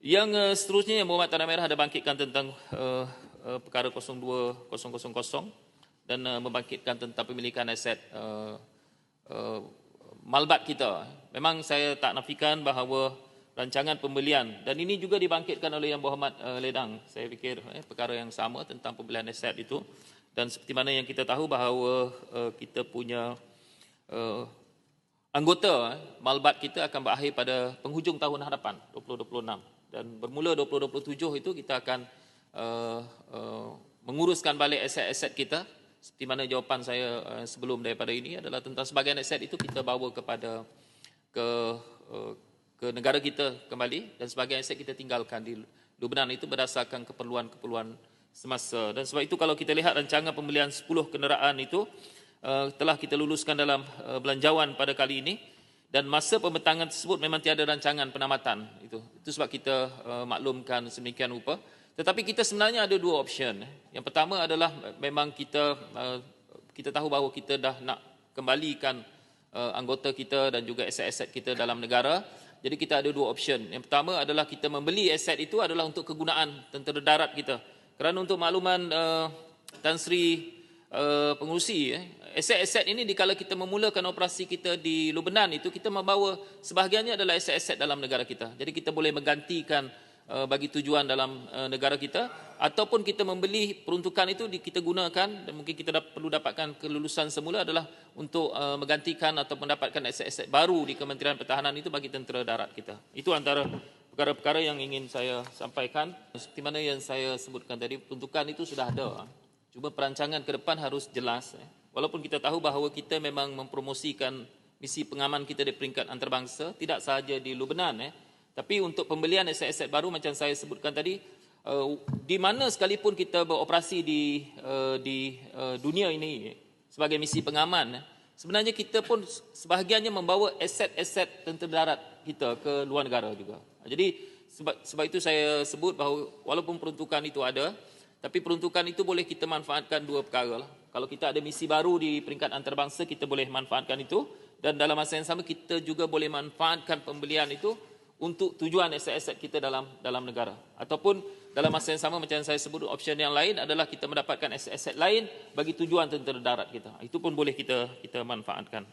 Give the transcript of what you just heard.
Yang uh, seterusnya yang Muhammad Tanah Merah ada bangkitkan tentang uh, uh, perkara 02000 dan uh, membangkitkan tentang pemilikan aset uh, uh, malbat kita. Memang saya tak nafikan bahawa rancangan pembelian dan ini juga dibangkitkan oleh Yang Berhormat uh, Ledang. Saya fikir eh, perkara yang sama tentang pembelian aset itu dan seperti mana yang kita tahu bahawa uh, kita punya uh, anggota eh, malbat kita akan berakhir pada penghujung tahun hadapan 2026 dan bermula 2027 itu kita akan uh, uh, menguruskan balik aset-aset kita. Seperti mana jawapan saya uh, sebelum daripada ini adalah tentang sebagian aset itu kita bawa kepada ke uh, ke negara kita kembali dan sebagian aset kita tinggalkan di Lubnan itu berdasarkan keperluan-keperluan semasa. Dan sebab itu kalau kita lihat rancangan pembelian 10 kenderaan itu uh, telah kita luluskan dalam uh, belanjawan pada kali ini dan masa pembentangan tersebut memang tiada rancangan penamatan itu. Itu sebab kita uh, maklumkan sedemikian rupa. Tetapi kita sebenarnya ada dua option. Yang pertama adalah memang kita uh, kita tahu bahawa kita dah nak kembalikan uh, anggota kita dan juga aset-aset kita dalam negara. Jadi kita ada dua option. Yang pertama adalah kita membeli aset itu adalah untuk kegunaan tentera darat kita. Kerana untuk makluman uh, Tan Sri uh, pengurusi eh, aset-aset ini dikala kita memulakan operasi kita di Lubnan itu kita membawa sebahagiannya adalah aset-aset dalam negara kita. Jadi kita boleh menggantikan uh, bagi tujuan dalam uh, negara kita ataupun kita membeli peruntukan itu di, kita gunakan dan mungkin kita dah, perlu dapatkan kelulusan semula adalah untuk uh, menggantikan atau mendapatkan aset-aset baru di Kementerian Pertahanan itu bagi tentera darat kita. Itu antara perkara-perkara yang ingin saya sampaikan. Seperti mana yang saya sebutkan tadi, peruntukan itu sudah ada. Cuma perancangan ke depan harus jelas. Eh. Walaupun kita tahu bahawa kita memang mempromosikan misi pengaman kita di peringkat antarabangsa, tidak sahaja di Lubnan, eh, tapi untuk pembelian aset-aset baru macam saya sebutkan tadi, uh, di mana sekalipun kita beroperasi di uh, di uh, dunia ini eh, sebagai misi pengaman, eh, sebenarnya kita pun sebahagiannya membawa aset-aset tentera darat kita ke luar negara juga. Jadi sebab, sebab itu saya sebut bahawa walaupun peruntukan itu ada, tapi peruntukan itu boleh kita manfaatkan dua perkara lah. Kalau kita ada misi baru di peringkat antarabangsa, kita boleh manfaatkan itu. Dan dalam masa yang sama, kita juga boleh manfaatkan pembelian itu untuk tujuan aset-aset kita dalam dalam negara. Ataupun dalam masa yang sama, macam yang saya sebut, option yang lain adalah kita mendapatkan aset-aset lain bagi tujuan tentera darat kita. Itu pun boleh kita kita manfaatkan.